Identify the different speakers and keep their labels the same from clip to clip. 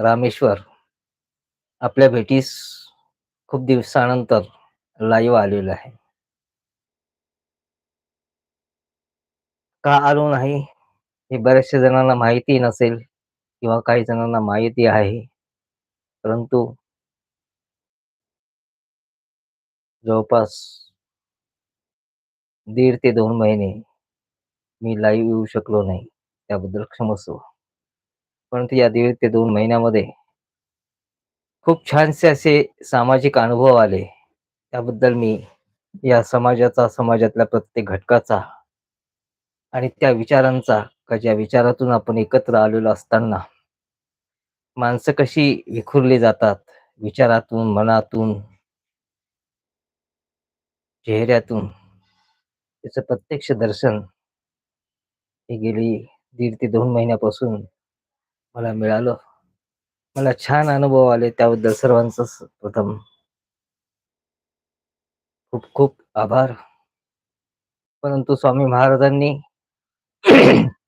Speaker 1: रामेश्वर आपल्या भेटीस खूप दिवसानंतर लाईव्ह आलेलं आहे. का आलो नाही हे बऱ्याचशा जणांना माहिती नसेल किंवा काही जणांना माहिती आहे. परंतु जवळपास दीड ते दोन महिने मी लाईव्ह येऊ शकलो नाही. त्याबद्दल क्षमस्व. परंतु या दीड ते दोन महिन्यामध्ये खूप छानसे असे सामाजिक अनुभव आले. त्याबद्दल मी या समाजाचा समाजातल्या प्रत्येक घटकाचा आणि त्या विचारांचा का ज्या विचारातून आपण एकत्र आलेलो असताना माणसं कशी विखुरली जातात विचारातून मनातून चेहऱ्यातून त्याचं प्रत्यक्ष दर्शन हे गेली दीड ते दोन महिन्यापासून मला मिळालं. मला छान अनुभव आले त्याबद्दल सर्वांच प्रथम खूप खूप आभार. परंतु स्वामी महाराजांनी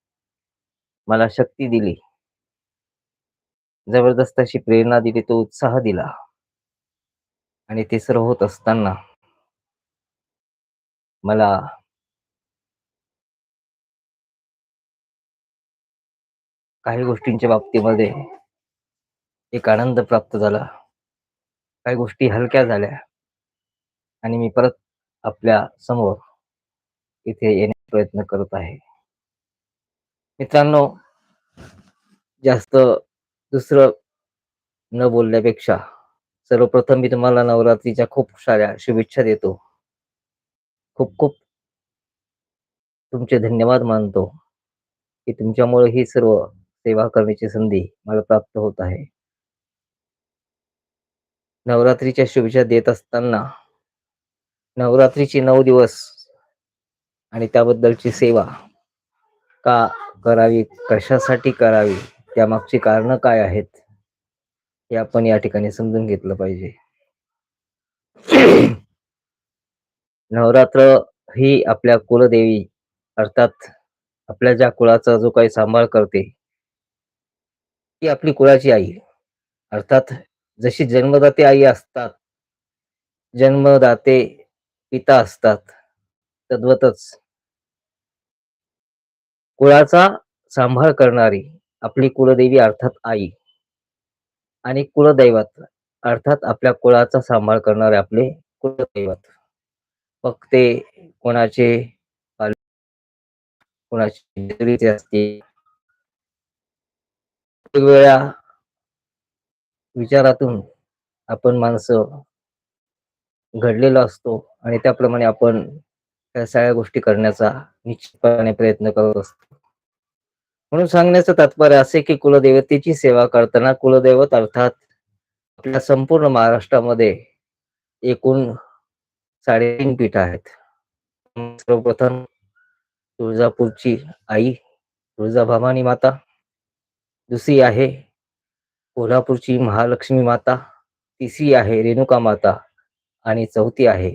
Speaker 1: मला शक्ती दिली. जबरदस्त अशी प्रेरणा दिली तो उत्साह दिला. आणि ते सर्व होत असताना मला काही गोष्टींच्या बाबतीमध्ये एक आनंद प्राप्त झाला. काही गोष्टी हलक्या झाल्या आणि मी परत आपल्यासमोर इथे येण्याचा प्रयत्न करत आहे. मित्रांनो जास्त दुसरं न बोलण्यापेक्षा सर्वप्रथम मी तुम्हाला नवरात्रीच्या खूप साऱ्या शुभेच्छा देतो. खूप खूप तुमचे धन्यवाद मानतो की तुमच्यामुळे ही सर्व सेवा करण्याची संधी मला प्राप्त होत आहे. नवरात्रीच्या शुभेच्छा देत असताना नवरात्रीचे नऊ दिवस आणि त्याबद्दलची सेवा का करावी कशासाठी करावी त्यामागची कारणं काय आहेत हे आपण या ठिकाणी समजून घेतलं पाहिजे. नवरात्र ही आपल्या कुलदेवी अर्थात आपल्या ज्या कुळाचा जो काही सांभाळ करते ती आपली कुळाची आई. अर्थात जशी जन्मदाते आई असतात जन्मदाते पिता असतात तद्वतच कुळाचा सांभाळ करणारी आपली कुलदेवी अर्थात आई आणि कुलदैवत अर्थात आपल्या कुळाचा सांभाळ करणारे आपले कुलदैवत मग ते कोणाचे कोणाची असते वेगवेगळ्या विचारातून आपण माणसं घडलेलो असतो आणि त्याप्रमाणे आपण त्या सगळ्या गोष्टी करण्याचा निश्चितपणे प्रयत्न करत असतो. म्हणून सांगण्याचं तात्पर्य असे की कुलदेवतेची सेवा करताना कुलदैवत अर्थात आपल्या संपूर्ण महाराष्ट्रामध्ये एकूण साडेतीन पीठ आहेत. सर्वप्रथम तुळजापूरची आई तुळजाभवानी माता दुसरी आहे कोल्हापूरची महालक्ष्मी माता तिसरी आहे रेणुका माता आणि चौथी आहे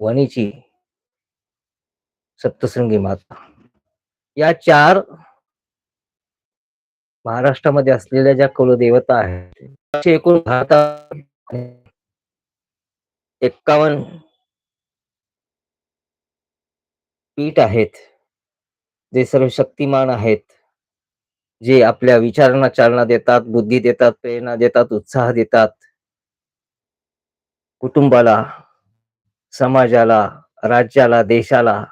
Speaker 1: वणीची सप्तशृंगी माता. या चार महाराष्ट्रामध्ये असलेल्या ज्या कुलदेवता आहेत एकूण भारतात एक्कावन्न पीठ आहेत जे सर्व शक्तिमान आहेत. जे आपल्या विचारांना चालना देतात बुद्धी देतात प्रेरणा देतात उत्साह देतात कुटुंबाला समाजाला राज्याला देशाला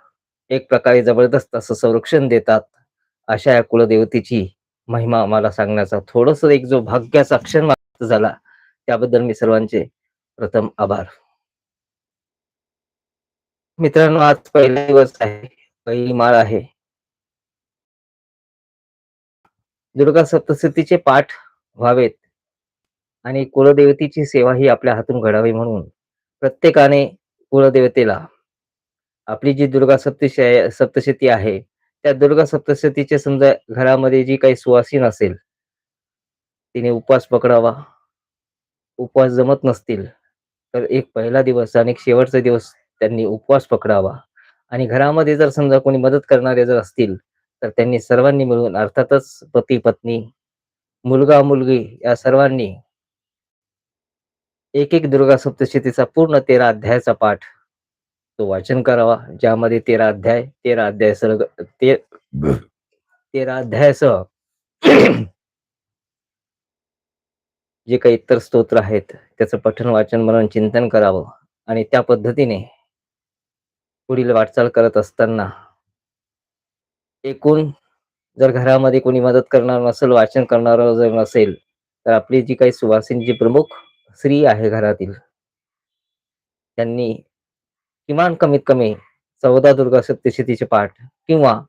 Speaker 1: एक प्रकारे जबरदस्त असं संरक्षण देतात अशा या कुलदेवतेची महिमा आम्हाला सांगण्याचा थोडस एक जो भाग्याचा क्षण झाला त्याबद्दल मी सर्वांचे प्रथम आभार. मित्रांनो आज पहिला दिवस आहे पहिली माळ आहे. दुर्गा सप्तशतीचे पाठ व्हावेत. आणि कुलदेवतेची सेवा ही आपल्या हातून घडावी म्हणून प्रत्येकाने कुलदेवतेला आपली जी दुर्गा सप्तश सप्तशती आहे त्या दुर्गा सप्तशतीचे समजा घरामध्ये जी काही सुवासीन असेल तिने उपवास पकडावा. उपवास जमत नसतील तर एक पहिला दिवस आणि एक शेवटचा दिवस त्यांनी उपवास पकडावा. आणि घरामध्ये जर समजा कोणी मदत करणारे जर असतील तर त्यांनी सर्वांनी मिळून अर्थातच पती पत्नी मुलगा मुलगी या सर्वांनी एक एक दुर्गा सप्तशतीचा पूर्ण तेरा अध्यायाचा पाठ तो वाचन करावा ज्यामध्ये तेरा अध्याय तेरा अध्याय सर्ग ते तेरा अध्यायासह जे काही इतर स्तोत्र आहेत त्याचं पठन वाचन म्हणून चिंतन करावं. आणि त्या पद्धतीने पुढील वाटचाल करत असताना एकूण जर घरामध्ये कोणी मदत करणार नसेल वाचन करणार जर नसेल तर आपली जी काही सुवासिनी जी प्रमुख स्त्री आहे घरातील त्यांनी किमान कमीत कमी चौदा दुर्गा सप्तशतीचे पाठ किंवा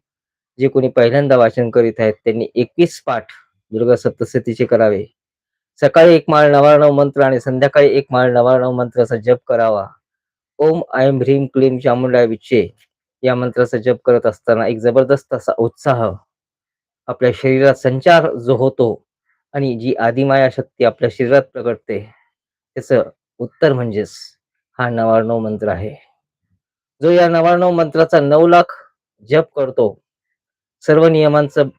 Speaker 1: जे कोणी पहिल्यांदा वाचन करीत आहेत त्यांनी एकवीस पाठ दुर्गा सप्तशतीचे करावे. सकाळी एक माळ नवारणव मंत्र आणि संध्याकाळी एक माळ नवारणव मंत्राचा जप करावा. ओम ऐम ह्रीम क्लीम चामुंडा विचे या मंत्राचा जप करत असताना एक जबरदस्त असा उत्साह आपल्या शरीरात संचार जो होतो आणि जी आदिमाया शक्ती आपल्या शरीरात प्रगटते त्याचं उत्तर म्हणजेच हा नवार्णव मंत्र आहे. जो या नवार्णव मंत्राचा नऊ लाख जप करतो सर्व नियमांचं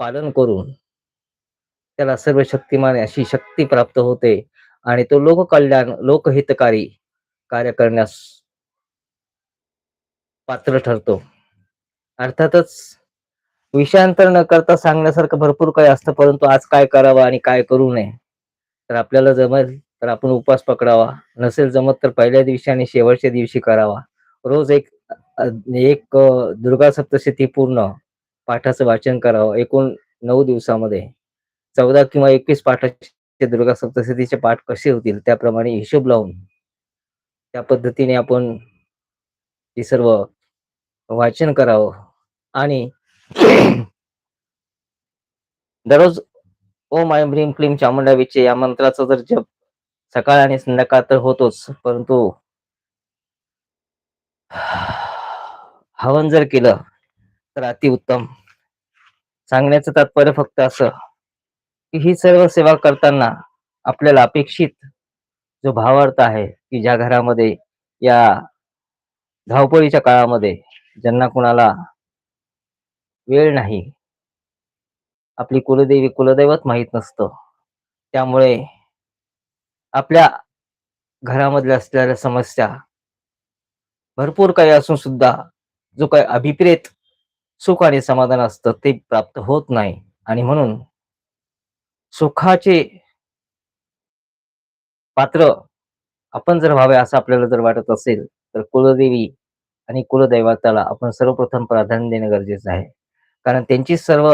Speaker 1: पालन करून त्याला सर्व शक्तिमान अशी शक्ती प्राप्त होते आणि तो लोककल्याण लोकहितकारी कार्य करण्यास पात्र ठरतो. अर्थातच विषयांतर न करता सांगण्यासारखं भरपूर काही असतं परंतु आज काय करावं आणि काय करू नये? तर आपल्याला जमेल तर आपण उपवास पकडावा. नसेल जमत तर पहिल्या दिवशी आणि शेवटच्या दिवशी करावा. रोज एक एक दुर्गा सप्तशती पूर्ण पाठाचं वाचन करावं. एकूण नऊ दिवसामध्ये. चौदा किंवा एकवीस पाठाचे दुर्गा सप्तशतीचे पाठ कसे होतील त्याप्रमाणे हिशोब लावून त्या पद्धतीने आपण ही सर्व वाचन करावं. आणि दररोज ओम आय भ्रीम क्लीम चामुंडा विचे या मंत्राचा जर जप सकाळ आणि संध्याकाळ तर होतोच परंतु हवन जर केलं तर अतिउत्तम सांगण्याचं तात्पर्य फक्त असं की ही सर्व सेवा करताना आपल्याला अपेक्षित जो भावार्थ आहे की ज्या घरामध्ये या धावपळीच्या काळामध्ये ज्यांना कुणाला वेळ नाही. आपली कुलदेवी कुलदैवत माहीत नसतं. त्यामुळे आपल्या घरामधल्या असलेल्या समस्या भरपूर काही असून सुद्धा जो काही अभिप्रेत सुख आणि समाधान असतं ते प्राप्त होत नाही. आणि म्हणून सुखाचे पात्र आपण जर व्हावे असं आपल्याला जर वाटत असेल तर कुलदेवी आणि कुलदैवताला आपण सर्वप्रथम प्राधान्य देणे गरजेचं आहे. कारण त्यांची सर्व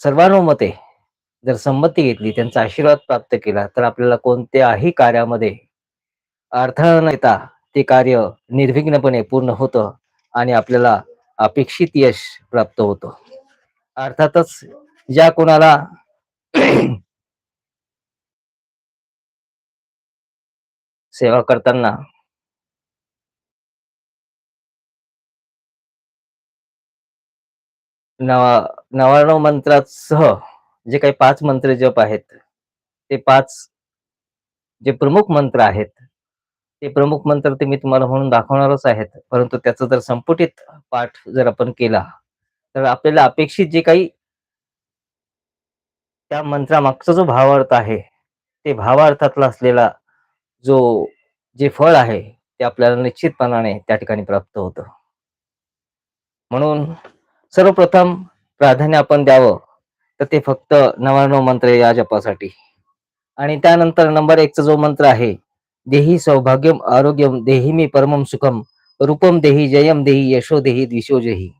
Speaker 1: सर्वानुमते जर संमती घेतली त्यांचा आशीर्वाद प्राप्त केला तर आपल्याला कोणत्याही कार्यामध्ये अडथळा न येता ते कार्य निर्विघ्नपणे पूर्ण होतं आणि आपल्याला अपेक्षित यश प्राप्त होतं. अर्थातच ज्या कोणाला सेवा करताना नवा नव्याण्णव मंत्रासह जे काही पाच मंत्र जप आहेत ते पाच जे प्रमुख मंत्र आहेत ते प्रमुख मंत्र ते मी तुम्हाला म्हणून दाखवणारच आहेत. परंतु त्याचा जर संपुटित पाठ जर आपण केला तर आपल्याला अपेक्षित जे काही त्या मंत्रामागचा जो भावार्थ आहे ते भावार्थातला असलेला जो जे फळ आहे ते आपल्याला निश्चितपणाने त्या ठिकाणी प्राप्त होतं. म्हणून सर्वप्रथम प्राधान्य आपण द्यावं. तर ते फक्त नव्याण्णव मंत्र या जपासाठी. आणि त्यानंतर नंबर एकचा जो मंत्र आहे देही सौभाग्यम आरोग्यम देही मी परमम सुखम रूपम देही जयम देही यशो देही दिशोजही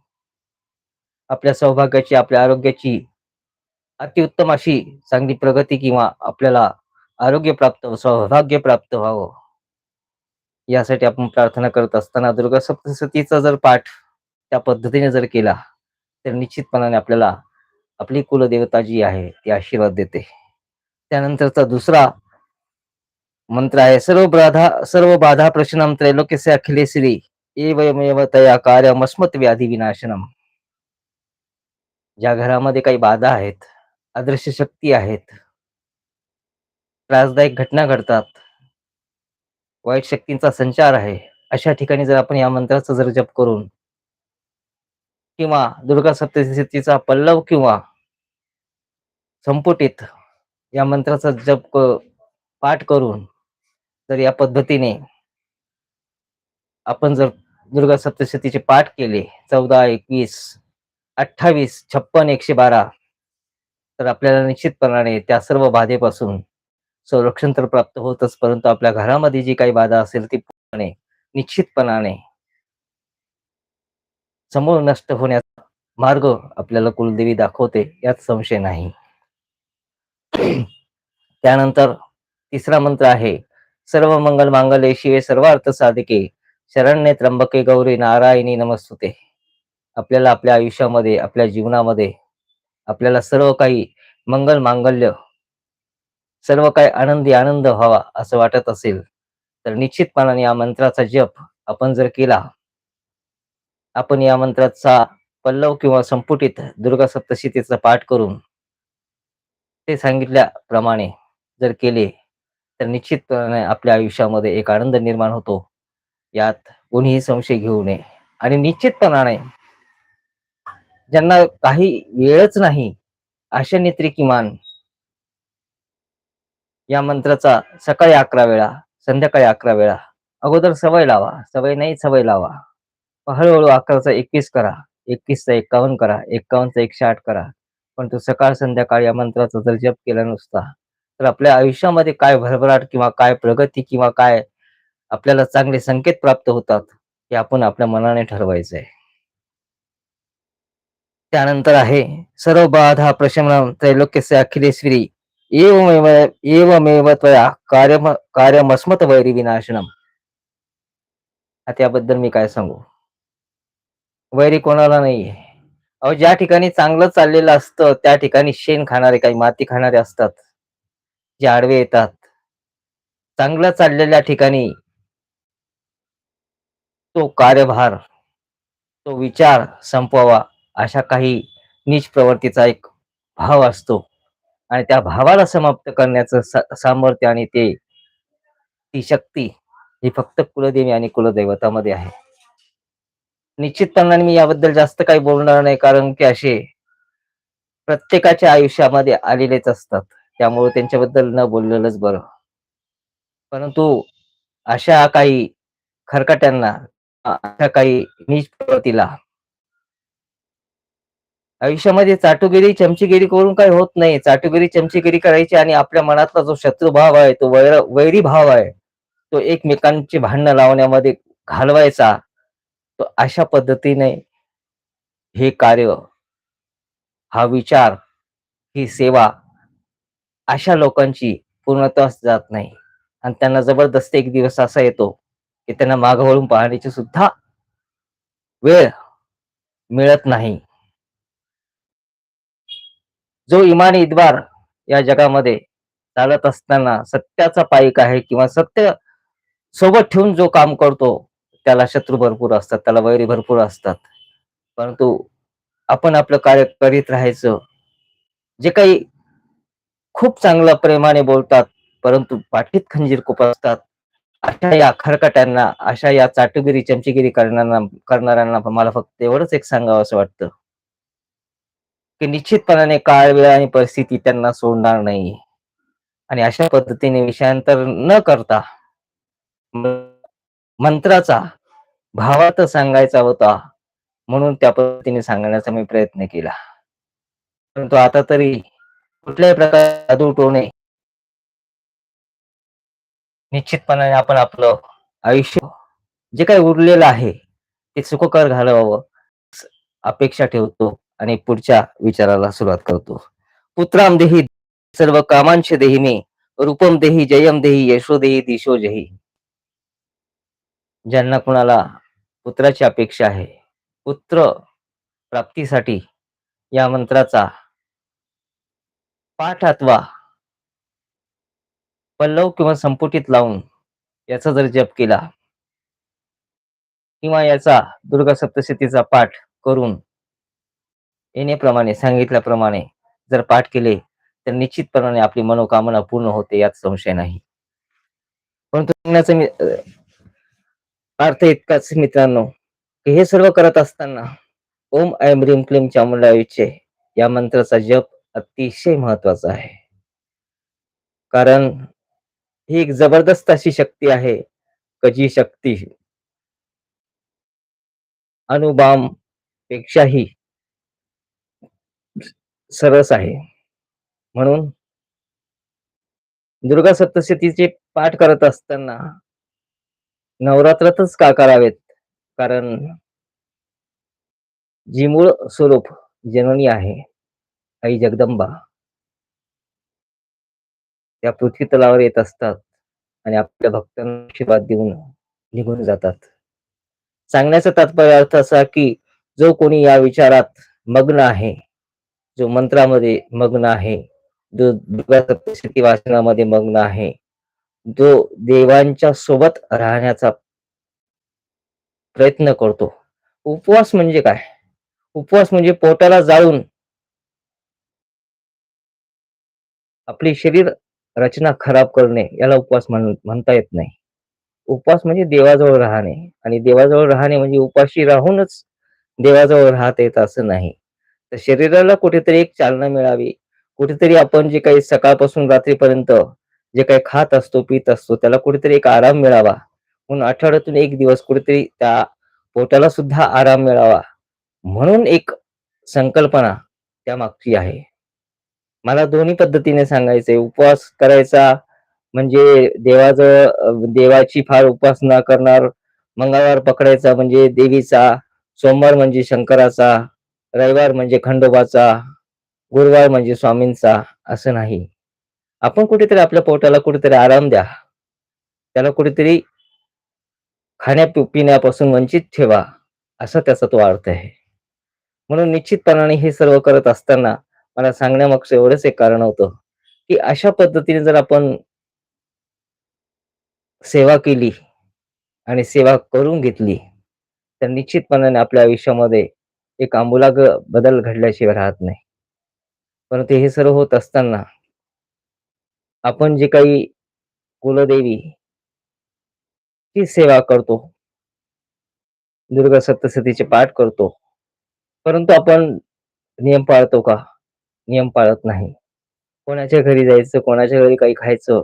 Speaker 1: आपल्या सौभाग्याची आपल्या आरोग्याची अतिउत्तम अशी चांगली प्रगती किंवा आपल्याला आरोग्य प्राप्त सौभाग्य प्राप्त व्हावं. यासाठी आपण प्रार्थना करत असताना दुर्गा सप्तशतीचा जर पाठ त्या पद्धतीने जर केला तर निश्चितपणाने आपल्याला आपली कुलदेवता जी आहे ती आशीर्वाद देते. त्यानंतरचा दुसरा मंत्र आहे सर्व बाधा सर्व बाधा प्रश्नम त्रैलोक्यस्य अखिलेश्री एवमेव तया कार्यमस्मत व्याधी विनाशनम. ज्या घरामध्ये काही बाधा आहेत अदृश्य शक्ती आहेत त्रासदायक घटना घडतात वाईट शक्तींचा संचार आहे अशा ठिकाणी जर आपण या मंत्राचा जर जप करून किंवा दुर्गा सप्तशतीचा पल्लव किंवा संपुटीत या मंत्राचा जप पाठ करून जर या पद्धतीने आपण जर दुर्गा सप्तशतीचे पाठ केले चौदा एकवीस अठ्ठावीस छप्पन एकशे बारा तर आपल्याला निश्चितपणाने त्या सर्व बाधेपासून संरक्षण तर प्राप्त होतच परंतु आपल्या घरामध्ये जी काही बाधा असेल ती पूर्णपणे निश्चितपणाने समूळ नष्ट होण्याचा मार्ग आपल्याला कुलदेवी दाखवते यात संशय नाही. त्यानंतर तिसरा मंत्र आहे सर्व मंगल मांगल्ये शिवे सर्व अर्थ साधिके शरण्ये त्र्यंबके गौरी नारायणी नमस्तुते. आपल्याला आपल्या आयुष्यामध्ये आपल्या जीवनामध्ये आपल्याला सर्व काही मंगल मांगल्य सर्व काही आनंदी आनंद व्हावा असं वाटत असेल तर निश्चितपणाने या मंत्राचा जप आपण जर केला आपण या मंत्राचा पल्लव किंवा संपुटीत दुर्गा सप्तशीतेचा पाठ करून ते सांगितल्याप्रमाणे जर केले तर निश्चितपणे आपल्या आयुष्यामध्ये एक आनंद निर्माण होतो. यात कोणीही संशय घेऊ नये. आणि निश्चितपणाने ज्यांना काही वेळच नाही अशा नेत्री किमान या मंत्राचा सकाळी अकरा वेळा संध्याकाळी अकरा वेळा अगोदर सवय लावा सवय नाही सवय लावा. हळूहळू अकराचा एकवीस करा एकवीसचा एकावन्न करा एकावन्नचा एकशे आठ करा. पण तो सकाळ संध्याकाळ या मंत्राचा जर जप केला नुसता तर आपल्या आयुष्यामध्ये काय भरभराट किंवा काय प्रगती किंवा काय आपल्याला चांगले संकेत प्राप्त होतात हे आपण आपल्या मनाने ठरवायचं आहे. त्यानंतर आहे सर्व बाधा प्रशमन त्रैलोक्यस्य अखिलेश्वरी एवमेव एवमेव त्वया कार्यम कार्यमस्मत वैरी विनाशनम. त्याबद्दल मी काय सांगू? वैरी कोणाला नाहीये. अहो ज्या ठिकाणी चांगलं चाललेलं असतं त्या ठिकाणी शेण खाणारे काही माती खाणारे असतात. जे आडवे येतात. चांगलं चाललेल्या ठिकाणी तो कार्यभार तो विचार संपवावा अशा काही नीच प्रवृत्तीचा एक भाव असतो. आणि त्या भावाला समाप्त करण्याचं सामर्थ्य आणि ते ती शक्ती ही फक्त कुलदेवी आणि कुलदैवतामध्ये आहे. निश्चितपणाने मी याबद्दल जास्त काही बोलणार नाही कारण की असे प्रत्येकाच्या आयुष्यामध्ये आलेलेच असतात. त्यामुळे त्यांच्याबद्दल न बोललेलंच बरं. परंतु अशा काही खरकट्यांना अशा काही नीच प्रवृत्तीला आयुष्यामध्ये चाटुगिरी चमचीगिरी करून काही होत नाही. चाटुगिरी चमचीगिरी करायची आणि आपल्या मनातला जो शत्रुभाव आहे तो वैर वैरी भाव आहे तो एकमेकांची भांडणं लावण्यामध्ये घालवायचा. तो अशा पद्धतीने हे कार्य हा विचार ही सेवा अशा लोकांची पूर्णत्वास जात नाही. आणि त्यांना जबरदस्त एक दिवस असा येतो की त्यांना मागवळून पाहण्याची सुद्धा वेळ मिळत नाही. जो इमानी इद्वार या जगामध्ये चालत असताना सत्याचा पायिक आहे किंवा सत्य सोबत ठेवून जो काम करतो त्याला शत्रू भरपूर असतात त्याला वैरी भरपूर असतात. परंतु आपण आपलं कार्य करीत राहायचं. जे काही खूप चांगलं प्रेमाने बोलतात परंतु पाठीत खंजीर खूप असतात. अशा या खरकट्यांना अशा या चाटुगिरी चमचीगिरी करणाऱ्यांना करणाऱ्यांना मला फक्त एवढंच एक सांगावं असं वाटतं. की निश्चितपणाने काळ वेळ आणि परिस्थिती त्यांना सोडणार नाही. आणि अशा पद्धतीने विषयांतर न करता मंत्राचा भावात सांगायचा होता म्हणून त्या पद्धतीने सांगण्याचा मी प्रयत्न केला. परंतु आता तरी कुठल्याही प्रकारे जादू टोणे निश्चितपणाने आपण आपलं आयुष्य जे काही उरलेलं आहे ते सुखकर घालवावं अपेक्षा ठेवतो आणि पुढच्या विचाराला सुरुवात करतो. पुत्राम देही सर्व कामांश देही मे रूपम देही जयम देही यशो देही दिशो जही ज्यांना कुणाला पुत्राची अपेक्षा आहे. पुत्र प्राप्तीसाठी या मंत्राचा पाठ अथवा पल्लव किंवा संपुटीत लावून याचा जर जप केला किंवा याचा दुर्गा सप्तशतीचा पाठ करून येण्याप्रमाणे सांगितल्याप्रमाणे जर पाठ केले तर निश्चितपणाने आपली मनोकामना पूर्ण होते यात संशय नाही. परंतु मी अर्थ इतकाच मित्रांनो की हे सर्व करत असताना ओम ऐम ह्रीम क्लीम चामुंडायूचे या मंत्राचा जप अतिशय महत्त्वाचा आहे. कारण ही एक जबरदस्त अशी शक्ती आहे, कजी शक्ती अनुबाम पेक्षाही सरस आहे. म्हणून दुर्गा सप्तशतीचे पाठ करत असताना नवरात्रातच का करावेत? कारण जी मूळ स्वरूप जननी आहे, आई जगदंबा त्या पृथ्वी तलावर येत असतात आणि आपल्या भक्तांना आशीर्वाद देऊन निघून जातात. सांगण्याचा तात्पर्य अर्थ असा, की जो कोणी या विचारात मग्न आहे, जो मंत्रामध्ये मग्न आहे, जो दुर्गा सप्तशती वाचनामध्ये मग्न आहे, जो देवांच्या सोबत राहण्याचा प्रयत्न करतो. उपवास म्हणजे काय? उपवास म्हणजे पोटाला जाळून आपली शरीर रचना खराब करणे याला उपवास म्हण म्हणता येत नाही. उपवास म्हणजे देवाजवळ राहणे आणि देवाजवळ राहणे म्हणजे उपाशी राहूनच देवाजवळ राहता येत असं नाही. तर शरीराला कुठेतरी एक चालना मिळावी. कुठेतरी आपण जे काही सकाळपासून रात्रीपर्यंत जे काही खात असतो, पित असतो त्याला कुठेतरी एक आराम मिळावा. म्हणून आठवड्यातून एक दिवस कुठेतरी त्या पोटाला सुद्धा आराम मिळावा. म्हणून एक संकल्पना त्या मागची आहे. मला दोन्ही पद्धतीने सांगायचंय. उपवास करायचा म्हणजे देवाजवळ देवाची फार उपासना करणार, मंगळवार पकडायचा म्हणजे देवीचा, सोमवार म्हणजे शंकराचा, रविवार म्हणजे खंडोबाचा, गुरुवार म्हणजे स्वामींचा असं नाही. आपण कुठेतरी आपल्या पोटाला कुठेतरी आराम द्या. त्याला कुठेतरी खाण्या पिण्यापासून वंचित ठेवा, असा त्याचा तो अर्थ आहे. म्हणून निश्चितपणाने हे सर्व करत असताना मला सांगण्यामागचं एवढंच एक कारण होतं, की अशा पद्धतीने जर आपण सेवा केली आणि सेवा करून घेतली, तर निश्चितपणाने आपल्या आयुष्यामध्ये एक आंबुलाग बदल घडल्याशिवाय राहत नाही. परंतु हे सर्व होत असताना आपण जे काही कुलदेवी ची सेवा करतो. दुर्गा सप्तशतीचे पाठ करतो. परंतु आपण नियम पाळतो का? नियम पाळत नाही. कोणाच्या घरी जायचं, कोणाच्या घरी काही खायचं.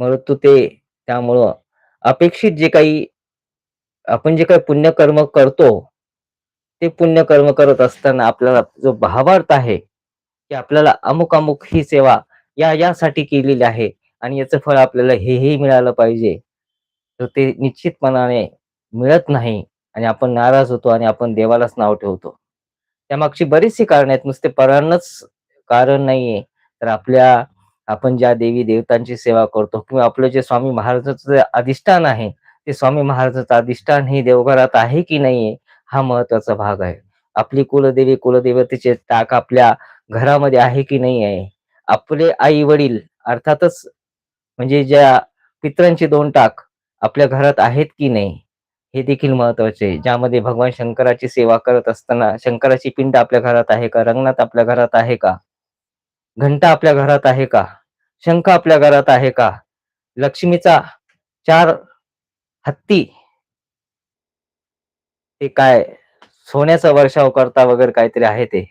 Speaker 1: परंतु ते त्यामुळं अपेक्षित जे काही आपण जे काही पुण्यकर्म करतो, ते पुण्यकर्म करत असताना आपल्याला जो भावार्थ आहे, की आपल्याला अमुक-अमुक ही सेवा या यासाठी केलेली आहे आणि याचं फळ आपल्याला हे हे मिळालं पाहिजे. तर ते निश्चितपणाने मिळत नाही आणि आपण नाराज होतो आणि आपण देवालाच नाव ठेवतो. त्यामागची बरीचशी कारणं आहेत. नुसते परांनाच कारण नाहीये. तर आपल्या आपण ज्या देवी-देवतांची सेवा करतो किंवा आपलं जे स्वामी महाराजांचं अधिष्ठान आहे, ते स्वामी महाराजांचं अधिष्ठान हे देवघरात आहे की नाहीये, हा महत्त्वाचा भाग आहे. आपली कुलदेवी, कुलदेवतेचे टाक आपल्या घरामध्ये आहे की नाही आहे. आपले आई-वडील अर्थातच म्हणजे ज्या पितरांचे 2 टाक आपल्या घरात आहेत की नाही, हे देखील महत्त्वाचे ज्यामध्ये भगवान शंकराची सेवा करत असताना शंकराची पिंड आपल्या घरात आहे का? रंगनाथ आपल्या घरात आहे का? घंटा आपल्या घरात आहे का? शंख आपल्या घरात आहे का? लक्ष्मीचा चार हत्ती ते काय सोन्याचा वर्षाव करता वगैरे काहीतरी आहे ते.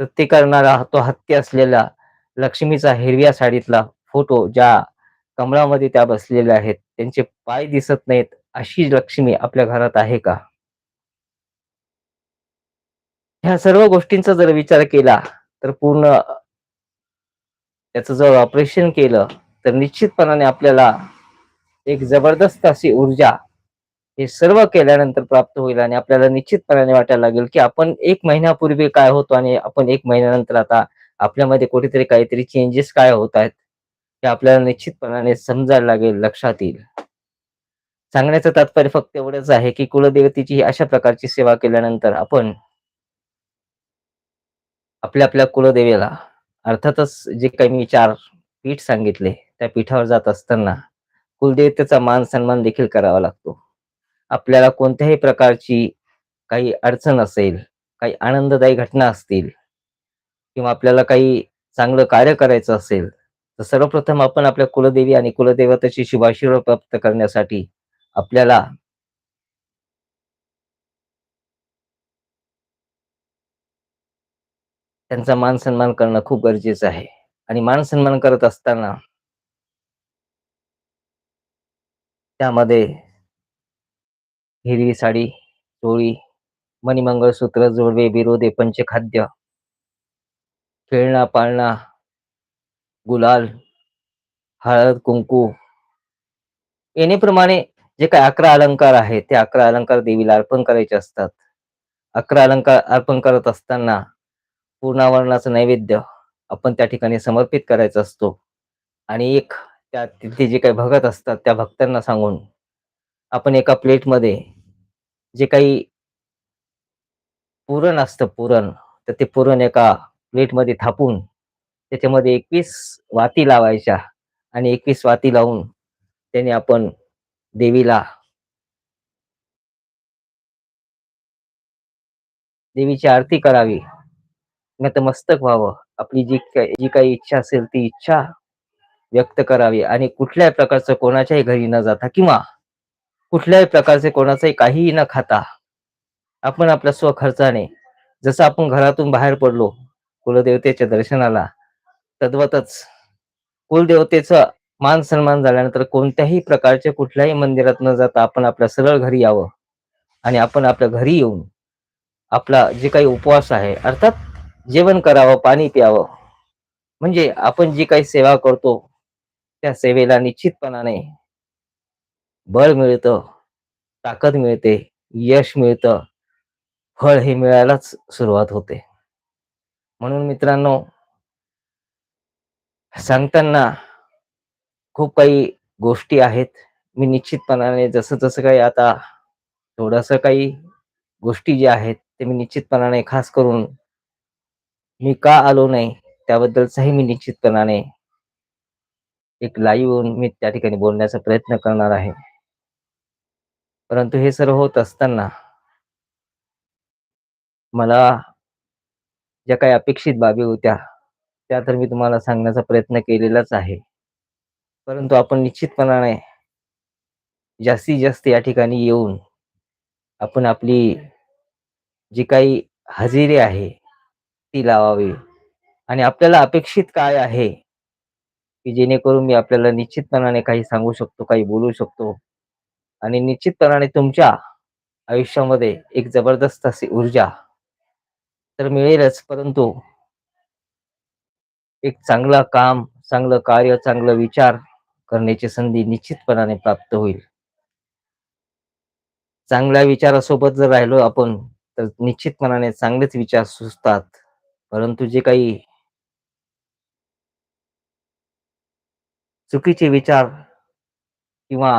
Speaker 1: तर ते करणारा तो हत्ती असलेला लक्ष्मीचा हिरव्या साडीतला फोटो ज्या कमळामध्ये त्या बसलेल्या आहेत, त्यांचे पाय दिसत नाहीत, अशी लक्ष्मी आपल्या घरात आहे का? ह्या सर्व गोष्टींचा जर विचार केला, तर पूर्ण त्याचं जर ऑपरेशन केलं, तर निश्चितपणाने आपल्याला एक जबरदस्त अशी ऊर्जा हे सर्व केल्यानंतर प्राप्त होईल आणि आपल्याला निश्चितपणाने वाटायला लागेल, की आपण एक महिन्यापूर्वी काय होतो आणि आपण एक महिन्यानंतर आता आपल्यामध्ये कुठेतरी काहीतरी चेंजेस काय होत आहेत, हे आपल्याला निश्चितपणाने समजायला लागेल, लक्षात येईल. सांगण्याचं तात्पर्य फक्त एवढंच आहे, की कुलदेवतेची अशा प्रकारची सेवा केल्यानंतर आपण आपल्या आपल्या कुलदेवीला अर्थातच जे काही मी चार पीठ सांगितले, त्या पीठावर जात असताना कुलदेवतेचा मान-सन्मान देखील करावा लागतो. आपल्याला कोणत्याही प्रकारची काही अडचण असेल, काही आनंददायी घटना असतील किंवा आपल्याला काही चांगलं कार्य करायचं असेल, तर सर्वप्रथम आपण आपल्या कुलदेवी आणि कुलदेवताची शुभाशीर्वाद प्राप्त करण्यासाठी आपल्याला त्यांचा मान सन्मान करणं खूप गरजेचं आहे. आणि मान सन्मान करत असताना त्यामध्ये हिरवी साडी चोळी मणिमंगळसूत्र जोडवे बिरोदे पंचखाद्य खेळणा पाळणा गुलाल हळद कुंकू. येणेप्रमाणे जे काही अकरा अलंकार आहेत ते अकरा अलंकार देवीला अर्पण करायचे असतात. अकरा अलंकार अर्पण करत असताना पूर्णावरणाचं नैवेद्य आपण त्या ठिकाणी समर्पित करायचा असतो. आणि एक त्या तिथे जे काही भगत असतात त्या भक्तांना सांगून आपण एका प्लेटमध्ये जे काही पुरण असतं पुरण तर ते पुरण एका प्लेटमध्ये थापून त्याच्यामध्ये एकवीस वाती लावायच्या आणि एकवीस वाती लावून त्याने आपण देवीला देवीची आरती करावी. नतमस्तक व्हावं. आपली जी काही जी काही इच्छा असेल ती इच्छा व्यक्त करावी आणि कुठल्याही प्रकारचं कोणाच्याही घरी न जाता किंवा कुठल्याही प्रकारचे कोणाचंही काहीही न खाता आपण आपल्या स्वखर्चाने जसं आपण घरातून बाहेर पडलो कुलदेवतेच्या दर्शनाला. तद्वतच कुलदेवतेचं मान सन्मान झाल्यानंतर कोणत्याही प्रकारच्या कुठल्याही मंदिरात न जाता आपण आपल्या सरळ घरी यावं. आणि आपण आपल्या घरी येऊन आपला जे काही उपवास आहे अर्थात जेवण करावं पाणी प्यावं. म्हणजे आपण जी काही सेवा करतो त्या सेवेला निश्चितपणाने बळ मिळतं ताकद मिळते यश मिळतं फळ हे मिळायलाच सुरुवात होते. म्हणून मित्रांनो सांगताना खूप काही गोष्टी आहेत. मी निश्चितपणाने जसं जसं काही आता थोडस काही गोष्टी ज्या आहेत ते मी निश्चितपणाने खास करून मी का आलो नाही त्याबद्दलचाही मी निश्चितपणाने एक लाईव्ह होऊन मी त्या ठिकाणी बोलण्याचा प्रयत्न करणार आहे. परंतु हे सर्व होत असताना मला ज्या काही अपेक्षित बाबी होत्या त्या तर मी तुम्हाला सांगण्याचा प्रयत्न केलेलाच आहे. परंतु आपण निश्चितपणाने जास्तीत जास्त या ठिकाणी येऊन आपण आपली जी काही हजेरी आहे ती लावावी. आणि आपल्याला अपेक्षित काय आहे की जेणेकरून मी आपल्याला निश्चितपणाने काही सांगू शकतो काही बोलू शकतो. आणि निश्चितपणाने तुमच्या आयुष्यामध्ये एक जबरदस्त अशी ऊर्जा तर मिळेलच परंतु एक चांगलं काम चांगलं कार्य चांगलं विचार करण्याची संधी निश्चितपणाने प्राप्त होईल. चांगल्या विचारासोबत जर राहिलो आपण तर निश्चितपणाने चांगलेच विचार सुचतात. परंतु जे काही चुकीचे विचार किंवा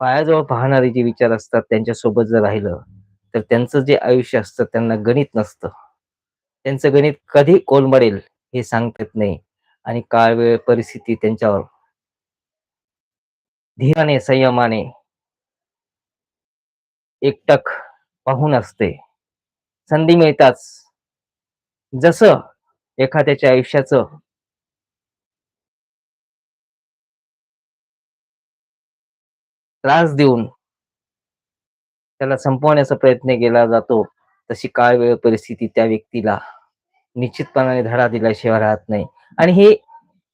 Speaker 1: पायाजवळ पाहणारे जे विचार असतात त्यांच्यासोबत जर राहिलं तर त्यांचं जे आयुष्य असतं त्यांना गणित नसतं. त्यांचं गणित कधी कोलमडेल हे सांगता येत नाही. आणि काळ वेळ परिस्थिती त्यांच्यावर. धीराने संयमाने एकटक पाहून असते. संधी मिळताच. जसं एखाद्याच्या आयुष्याचं त्रास देऊन त्याला संपवण्याचा प्रयत्न केला जातो तशी काळ वेळ परिस्थिती त्या व्यक्तीला निश्चितपणाने धडा दिल्याशिवाय राहत नाही. आणि हे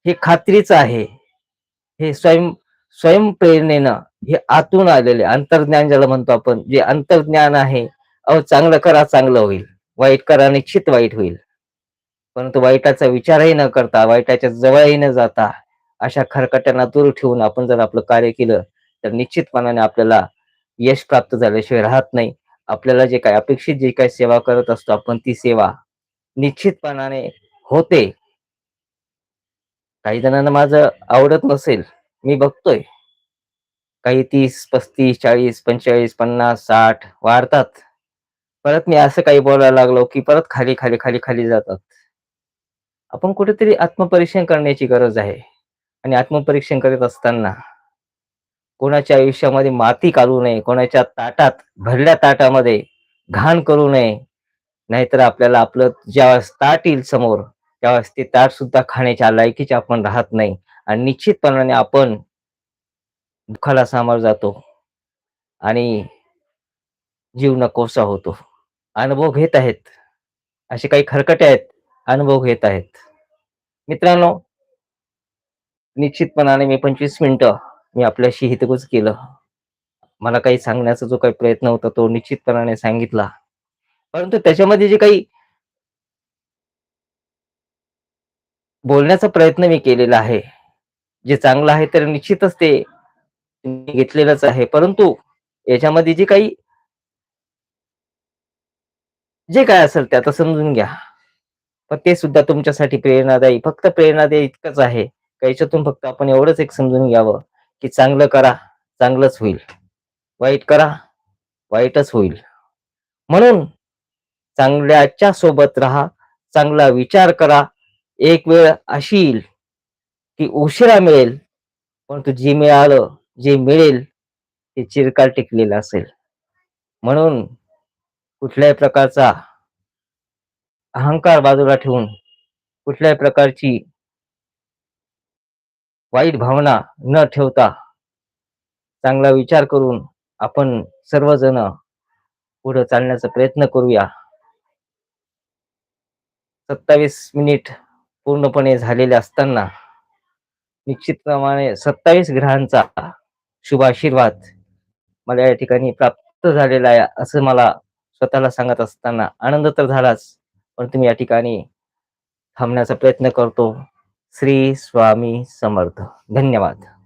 Speaker 1: हे खात्रीच आहे. हे स्वयं स्वयंप्रेरणेनं हे आतून आलेले अंतर्ज्ञान ज्याला म्हणतो आपण जे अंतर्ज्ञान आहे अहो चांगलं करा चांगलं होईल. वाईट करा निश्चित वाईट होईल. परंतु वाईटाचा विचारही न करता वाईटाच्या जवळही न जाता अशा खरकट्यांना दूर ठेवून आपण जर आपलं कार्य केलं तर निश्चितपणाने आपल्याला यश प्राप्त झाल्याशिवाय राहत नाही. आपल्याला जे काही अपेक्षित जे काही सेवा करत असतो आपण ती सेवा निश्चितपणाने होते. काही जणांना माझं आवडत नसेल मी बघतोय. काही तीस पस्तीस चाळीस पंचेचाळीस पन्नास साठ वाढतात. परत मी असं काही बोलायला लागलो की परत खाली खाली खाली खाली जातात. आपण कुठेतरी आत्मपरीक्षण करण्याची गरज आहे. आणि आत्मपरीक्षण करत असताना कोणाच्या आयुष्यामध्ये माती काढू नये कोणाच्या ताटात भरल्या ताटामध्ये घाण करू नये नाहीतर आपल्याला आपलं ज्यावेळेस ताट येईल समोर त्यावेळेस ते ताट सुद्धा खाण्याच्या लायकीचे आपण राहत नाही. आणि निश्चितपणाने आपण दुःखाला सामोर जातो आणि जीव नकोसा होतो. अनुभव घेत आहेत. असे काही खरकटे आहेत अनुभव घेत आहेत. मित्रांनो निश्चितपणाने मी पंचवीस मिनिटं मी आपल्याशी हितगुज केलं. मला काही सांगण्याचा जो काही प्रयत्न होता तो निश्चितपणाने सांगितला. परंतु त्याच्यामध्ये जे काही बोलण्याचा प्रयत्न मी केलेला आहे जे चांगलं आहे तर निश्चितच ते घेतलेलंच आहे. परंतु याच्यामध्ये जे काही जे काय असेल ते आता समजून घ्या. पण ते सुद्धा तुमच्यासाठी प्रेरणादायी. फक्त प्रेरणादायी इतकंच आहे. का याच्यातून फक्त आपण एवढंच एक समजून घ्यावं की चांगलं करा चांगलंच होईल. वाईट करा वाईटच होईल. म्हणून चांगल्याच्या सोबत राहा चांगला विचार करा. एक वेळ अशी येईल की उशिरा मिळेल परंतु जे मिळालं जे मिळेल ते चिरकाल टिकलेलं असेल. म्हणून कुठल्याही प्रकारचा अहंकार बाजूला ठेवून कुठल्याही प्रकारची वाईट भावना न ठेवता चांगला विचार करून आपण सर्वजण पुढे चालण्याचा प्रयत्न करूया. सत्तावीस मिनिट पूर्णपणे झालेले असताना निश्चितप्रमाणे सत्तावीस ग्रहांचा शुभाशीर्वाद मला या ठिकाणी प्राप्त झालेला आहे असं मला स्वतःला सांगत असताना आनंद तर झालाच पण तुम्ही या ठिकाणी थांबण्याचा प्रयत्न करतो. श्री स्वामी समर्थ. धन्यवाद.